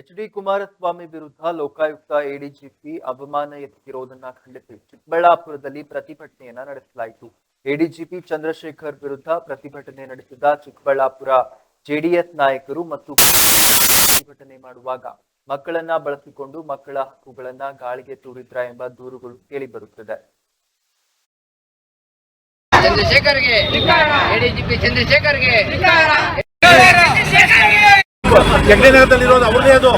H D Kumaraswamy ವಿರುದ್ಧ Lokayukta ADGP ಅವಮಾನ ಎತ್ತಿರೋದನ್ನ ಖಂಡಿಸಿ. ಚಿಕ್ಕಬಳ್ಳಾಪುರದಲ್ಲಿ ಪ್ರತಿಭಟನೆಯನ್ನ ನಡೆಸಲಾಯಿತು. ಎಡಿಜಿಪಿ ಚಂದ್ರಶೇಖರ್ ವಿರುದ್ಧ ಪ್ರತಿಭಟನೆ ನಡೆಸಿದ ಚಿಕ್ಕಬಳ್ಳಾಪುರ ಜೆಡಿಎಸ್ ನಾಯಕರು ಮತ್ತು ಪ್ರತಿಭಟನೆ ಮಾಡುವಾಗ ಮಕ್ಕಳನ್ನ ಬಳಸಿಕೊಂಡು ಮಕ್ಕಳ ಹಕ್ಕುಗಳನ್ನ ಗಾಳಿಗೆ ತೂರಿದ್ರ ಎಂಬ ದೂರುಗಳು ಕೇಳಿಬರುತ್ತದೆ. ಚಂದ್ರಶೇಖರ್ಗೆ ಎಡಿಜಿಪಿ ಚಂದ್ರಶೇಖರ್ಗೆ. ಜಗದೇನಗರದಲ್ಲಿರೋದು ಅವ್ರದೇ ಅದು.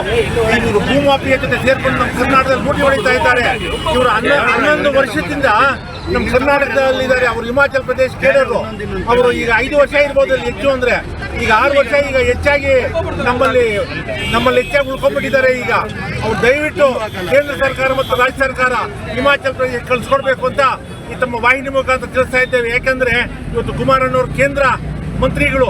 ಇವರು ಭೂಮಾಪಿಯ ಜೊತೆ ಸೇರ್ಕೊಂಡು ನಮ್ಮ ಕರ್ನಾಟಕದಲ್ಲಿ ಮೂಟಿ ಹೊಡಿತಾ ಇದ್ದಾರೆ. ಇವರು ಹನ್ನ ಹನ್ನೊಂದು ವರ್ಷದಿಂದ ನಮ್ಮ ಕರ್ನಾಟಕದಲ್ಲಿದ್ದಾರೆ ಅವರು ಹಿಮಾಚಲ ಪ್ರದೇಶ ಕೇಳೋರು ಅವರು ಈಗ ಐದು ವರ್ಷ ಇರ್ಬೋದು ಹೆಚ್ಚು ಅಂದ್ರೆ. ಈಗ ಆರು ವರ್ಷ ಈಗ ಹೆಚ್ಚಾಗಿ ನಮ್ಮಲ್ಲಿ ನಮ್ಮಲ್ಲಿ ಹೆಚ್ಚಾಗಿ ಉಳ್ಕೊಂಡ್ಬಿಟ್ಟಿದ್ದಾರೆ ಈಗ. ಅವ್ರು ದಯವಿಟ್ಟು ಕೇಂದ್ರ ಸರ್ಕಾರ ಮತ್ತು ರಾಜ್ಯ ಸರ್ಕಾರ ಹಿಮಾಚಲ ಪ್ರದೇಶ ಕಳಿಸ್ಕೊಡ್ಬೇಕು ಅಂತ ಈ ತಮ್ಮ ವಾಹಿನಿ ಮುಖಾಂತರ ತಿಳಿಸ್ತಾ ಇದ್ದೇವೆ. ಯಾಕಂದ್ರೆ ಇವತ್ತು ಕುಮಾರಣ್ಣವ್ರ ಕೇಂದ್ರ ಮಂತ್ರಿಗಳು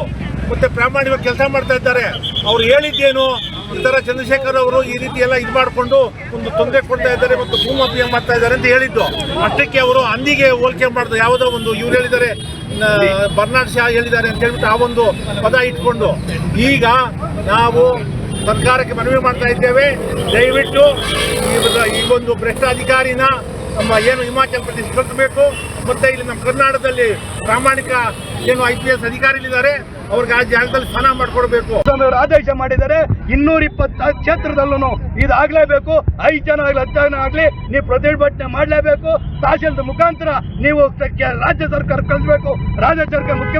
ಮತ್ತೆ ಪ್ರಾಮಾಣಿಕ ಕೆಲಸ ಮಾಡ್ತಾ ಇದ್ದಾರೆ. ಅವ್ರು ಹೇಳಿದ್ದೇನು? ಈ ಚಂದ್ರಶೇಖರ್ ಅವರು ಈ ರೀತಿ ಎಲ್ಲ ಇದು ಮಾಡಿಕೊಂಡು ಒಂದು ತೊಂದರೆ ಕೊಡ್ತಾ ಇದ್ದಾರೆ ಮತ್ತು ಭೂಮಾಫಿಯ ಮಾಡ್ತಾ ಇದ್ದಾರೆ ಅಂತ ಹೇಳಿದ್ದು. ಅಷ್ಟಕ್ಕೆ ಅವರು ಅಂದಿಗೆ ಹೋಲಿಕೆ ಮಾಡಿದ್ರು ಯಾವುದೋ ಒಂದು ಇವ್ರು ಹೇಳಿದ್ದಾರೆ ಬರ್ನಾಡ್ ಶಾ ಹೇಳಿದ್ದಾರೆ ಅಂತ ಹೇಳ್ಬಿಟ್ಟು ಆ ಒಂದು ಪದ ಇಟ್ಕೊಂಡು. ಈಗ ನಾವು ಸರ್ಕಾರಕ್ಕೆ ಮನವಿ ಮಾಡ್ತಾ ಇದ್ದೇವೆ. ದಯವಿಟ್ಟು ಈ ಒಂದು ಭ್ರಷ್ಟಾಧಿಕಾರಿನ ನಮ್ಮ ಏನು ಹಿಮಾಚಲ ಪ್ರದೇಶ ಕಟ್ಟಬೇಕು ಮತ್ತು ಇಲ್ಲಿ ನಮ್ಮ ಕರ್ನಾಟಕದಲ್ಲಿ ಪ್ರಾಮಾಣಿಕ ಏನು ಐ ಪಿ ಎಸ್ ಅಧಿಕಾರಿಗಳಿದ್ದಾರೆ ಅವ್ರಿಗೆ ಆ ಜಾಗದಲ್ಲಿ ಸ್ಥಾನ ಮಾಡ್ಕೊಡ್ಬೇಕು. ಆದೇಶ ಮಾಡಿದರೆ ಇನ್ನೂರ ಇಪ್ಪತ್ತ ಕ್ಷೇತ್ರದಲ್ಲೂ ಇದಾಗಲೇಬೇಕು, ಐದು ಜನ ಆಗ್ಲಿ, ಹತ್ತು ಜನ ಆಗಲಿ, ನೀವು ಪ್ರತಿಭಟನೆ ಮಾಡಲೇಬೇಕು ತಹಶೀಲ್ದ ಮುಖಾಂತರ ನೀವು ರಾಜ್ಯ ಸರ್ಕಾರ ಕಳಿಸ್ಬೇಕು. ರಾಜ್ಯ ಸರ್ಕಾರ ಮುಖ್ಯ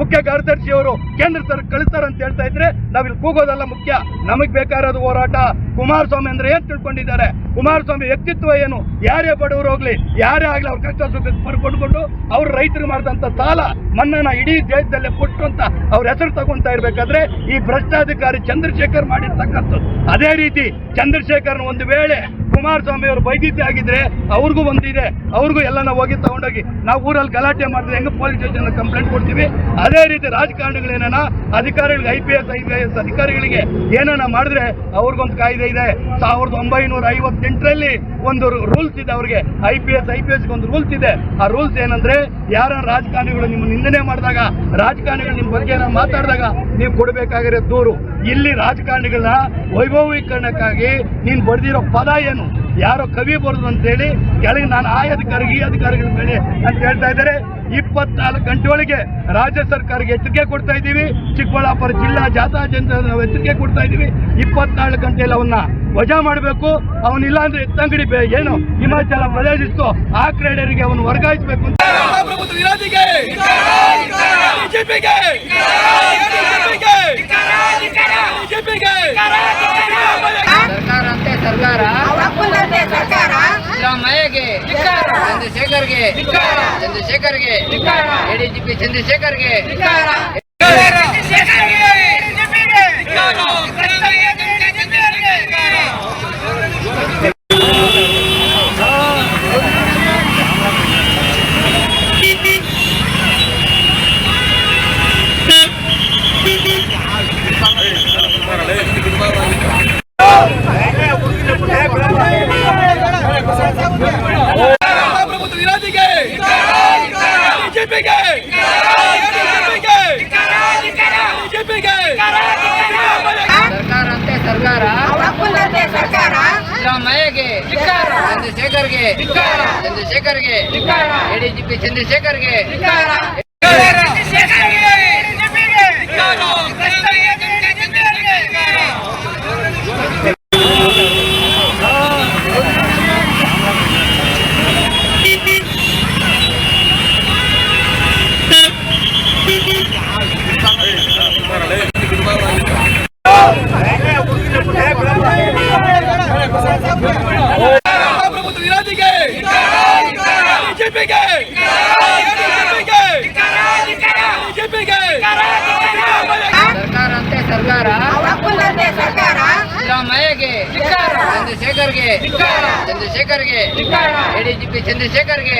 ಮುಖ್ಯ ಕಾರ್ಯದರ್ಶಿ ಅವರು ಕೇಂದ್ರ ಸರ್ಕಾರ ಕಳಿಸ್ತಾರೆ ಅಂತ ಹೇಳ್ತಾ ಇದ್ರೆ ನಾವಿಲ್ಲಿ ಕೂಗೋದಲ್ಲ ಮುಖ್ಯ. ನಮಗೆ ಬೇಕಾಗಿರೋದು ಹೋರಾಟ. ಕುಮಾರಸ್ವಾಮಿ ಅಂದ್ರೆ ಏನ್ ತಿಳ್ಕೊಂಡಿದ್ದಾರೆ? ಕುಮಾರಸ್ವಾಮಿ ವ್ಯಕ್ತಿತ್ವ ಏನು? ಯಾರೇ ಬಡವರು ಹೋಗ್ಲಿ, ಯಾರೇ ಆಗ್ಲಿ ಅವ್ರ ಕಷ್ಟ ಸುಖ ಪಡ್ಕೊಂಡು ಅವ್ರು ರೈತರು ಮಾಡಿದಂತ ಸಾಲ ಮನ್ನನ ಇಡೀ ದೇಶದಲ್ಲೇ ಅಂತ ಅವ್ರ ಹೆಸರು ತಗೊಂತಾ ಇರ್ಬೇಕಾದ್ರೆ ಈ ಭ್ರಷ್ಟಾಧಿಕಾರಿ ಚಂದ್ರಶೇಖರ್ ಮಾಡಿರ್ತಕ್ಕಂಥದ್ದು. ಅದೇ ರೀತಿ ಚಂದ್ರಶೇಖರ್ನ ಒಂದು ವೇಳೆ ಕುಮಾರಸ್ವಾಮಿ ಅವರು ವೈದ್ಯತೆ ಆಗಿದ್ರೆ ಅವ್ರಿಗೂ ಒಂದಿದೆ. ಅವ್ರಿಗೂ ಎಲ್ಲ ನಾವು ಹೋಗಿ ತಗೊಂಡೋಗಿ ನಾವು ಊರಲ್ಲಿ ಗಲಾಟೆ ಮಾಡಿದ್ರೆ ಹೆಂಗೆ ಪೊಲೀಸ್ ಸ್ಟೇಷನ್ ಕಂಪ್ಲೇಂಟ್ ಕೊಡ್ತೀವಿ? ಅದೇ ರೀತಿ ರಾಜಕಾರಣಿಗಳೇನ ಅಧಿಕಾರಿಗಳಿಗೆ I P S I P S ಅಧಿಕಾರಿಗಳಿಗೆ ಏನಾನ ಮಾಡಿದ್ರೆ ಅವ್ರಿಗೊಂದು ಕಾಯ್ದೆ ಇದೆ. ಸಾವಿರದ ಒಂಬೈನೂರ ಐವತ್ತೆಂಟರಲ್ಲಿ ಒಂದು ರೂಲ್ಸ್ ಇದೆ ಅವ್ರಿಗೆ. I P S I P S ಒಂದು ರೂಲ್ಸ್ ಇದೆ. ಆ ರೂಲ್ಸ್ ಏನಂದ್ರೆ ಯಾರ ರಾಜಕಾರಣಿಗಳು ನಿಮ್ಮ ನಿಂದನೆ ಮಾಡಿದಾಗ, ರಾಜಕಾರಣಿಗಳು ನಿಮ್ಮ ಬಗ್ಗೆ ಮಾತಾಡಿದಾಗ ನೀವು ಕೊಡಬೇಕಾಗಿರೋ ದೂರು. ಇಲ್ಲಿ ರಾಜಕಾರಣಿಗಳನ್ನ ವೈಭವೀಕರಣಕ್ಕಾಗಿ ನೀನು ಬರೆದಿರೋ ಪದ ಏನು? ಯಾರೋ ಕವಿ ಬರೋದು ಅಂತೇಳಿ ಕೆಳಗೆ ನಾನು ಆ ಅಧಿಕಾರಿಗೆ, ಈ ಅಧಿಕಾರಿಗಳ ಮೇಲೆ ಅಂತ ಹೇಳ್ತಾ ಇದ್ದಾರೆ. ಇಪ್ಪತ್ನಾಲ್ಕು ಗಂಟೆ ಒಳಗೆ ರಾಜ್ಯ ಸರ್ಕಾರಕ್ಕೆ ಎಚ್ಚರಿಕೆ ಕೊಡ್ತಾ ಇದ್ದೀವಿ. ಚಿಕ್ಕಬಳ್ಳಾಪುರ ಜಿಲ್ಲಾ ಜಾಥಾ ಜನರ ನಾವು ಎಚ್ಚರಿಕೆ ಕೊಡ್ತಾ ಇದ್ದೀವಿ. ಇಪ್ಪತ್ನಾಲ್ಕು ಗಂಟೆಯಲ್ಲಿ ಅವನ್ನ ವಜಾ ಮಾಡಬೇಕು. ಅವನಿಲ್ಲ ಅಂದ್ರೆ ಎತ್ತಂಗಡಿ ಏನು? ಹಿಮಾಚಲ ಪ್ರದೇಶಿಸ್ತು. ಆ ಕ್ರೀಡೆಯರಿಗೆ ಅವನು ವರ್ಗಾಯಿಸಬೇಕು ಅಂತ ಸರ್ಕಾರ ಅಂತೆ ಸರ್ಕಾರ ಅವಪ್ಪಂದಂತೆ ಸರ್ಕಾರ ಸಿದ್ದರಾಮಯ್ಯಗೆ ಚಂದ್ರಶೇಖರ್ಗೆ ಚಂದ್ರಶೇಖರ್ಗೆ ಎಡಿಜಿಪಿ ಚಂದ್ರಶೇಖರ್ಗೆ. ಸರ್ಕಾರ ಅಂತೆ ಸರ್ಕಾರ ಸರ್ಕಾರ ಸಿದ್ದರಾಮಯ್ಯಗೆ ಚಂದ್ರಶೇಖರ್ಗೆ ಚಂದ್ರಶೇಖರ್ಗೆ ಎಡಿಜಿಪಿ ಚಂದ್ರಶೇಖರ್ಗೆ ಸರ್ಕಾರ ಅಂತೆ ಸರ್ಕಾರ ಅವಪ್ಪಂದಂತೆ ಸರ್ಕಾರ ಸಿದ್ದರಾಮಯ್ಯಗೆ ಚಂದ್ರಶೇಖರ್ಗೆ ಚಂದ್ರಶೇಖರ್ಗೆ ಎಡಿಜಿಪಿ ಚಂದ್ರಶೇಖರ್ಗೆ